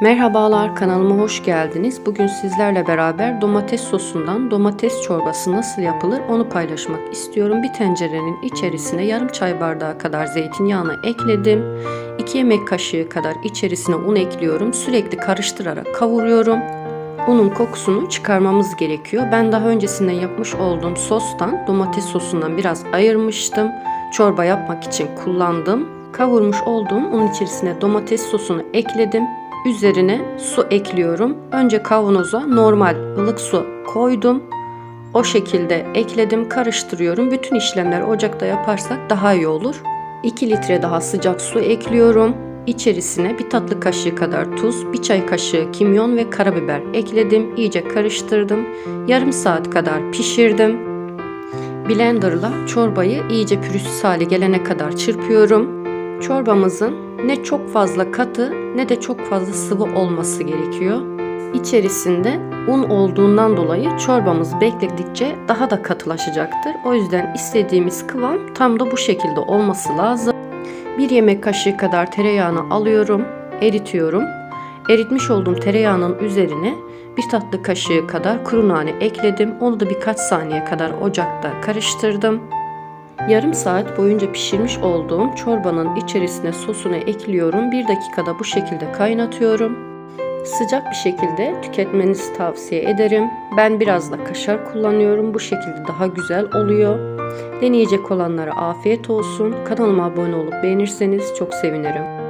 Merhabalar kanalıma hoş geldiniz. Bugün sizlerle beraber domates sosundan domates çorbası nasıl yapılır onu paylaşmak istiyorum. Bir tencerenin içerisine yarım çay bardağı kadar zeytinyağını ekledim. 2 yemek kaşığı kadar içerisine un ekliyorum. Sürekli karıştırarak kavuruyorum. Unun kokusunu çıkarmamız gerekiyor. Ben daha öncesinde yapmış olduğum sostan domates sosundan biraz ayırmıştım. Çorba yapmak için kullandım. Kavurmuş olduğum un içerisine domates sosunu ekledim. Üzerine su ekliyorum. Önce kavanoza normal ılık su koydum. O şekilde ekledim, karıştırıyorum. Bütün işlemleri ocakta yaparsak daha iyi olur. 2 litre daha sıcak su ekliyorum. İçerisine bir tatlı kaşığı kadar tuz, bir çay kaşığı kimyon ve karabiber ekledim. İyice karıştırdım. Yarım saat kadar pişirdim. Blenderla çorbayı iyice pürüzsüz hale gelene kadar çırpıyorum. Çorbamızın ne çok fazla katı ne de çok fazla sıvı olması gerekiyor. İçerisinde un olduğundan dolayı çorbamız bekledikçe daha da katılaşacaktır. O yüzden istediğimiz kıvam tam da bu şekilde olması lazım. Bir yemek kaşığı kadar tereyağını alıyorum, eritiyorum. Eritmiş olduğum tereyağının üzerine bir tatlı kaşığı kadar kuru nane ekledim. Onu da birkaç saniye kadar ocakta karıştırdım. Yarım saat boyunca pişirmiş olduğum çorbanın içerisine sosunu ekliyorum. Bir dakikada bu şekilde kaynatıyorum. Sıcak bir şekilde tüketmenizi tavsiye ederim. Ben biraz da kaşar kullanıyorum. Bu şekilde daha güzel oluyor. Deneyecek olanlara afiyet olsun. Kanalıma abone olup beğenirseniz çok sevinirim.